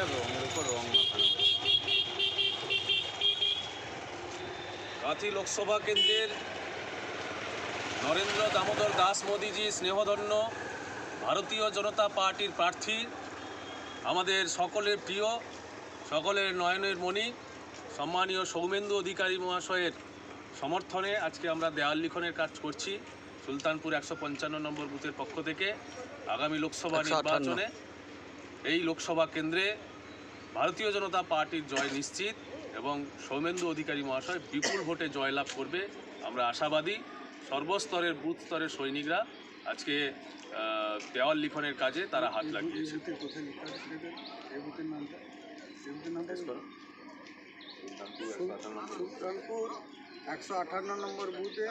এটা রঙের উপর রং মাখানো লোকসভা কেন্দ্রের নরেন্দ্র দামোদর দাস মোদীজি স্নেহধন্য ভারতীয় জনতা পার্টির প্রার্থী আমাদের সকলের প্রিয় সকলের নয়নের মণি সম্মানীয় সৌমেন্দু অধিকারী মহাশয়ের সমর্থনে আজকে আমরা দেয়াল লিখনের কাজ করছি সুলতানপুর একশো পঞ্চান্ন নম্বর বুথের পক্ষ থেকে আগামী লোকসভা নির্বাচনে। এই লোকসভা কেন্দ্রে ভারতীয় জনতা পার্টির জয় নিশ্চিত এবং সৌমেন্দু অধিকারী মহাশয় বিপুল ভোটে জয়লাভ করবে। আমরা আশাবাদী সর্বস্তরের বুথ স্তরের সৈনিকরা আজকে দেওয়াল লিখনের কাজে তারা হাত লাগিয়েছে। সুলতানপুর একশো আঠান্ন নম্বর বুথে।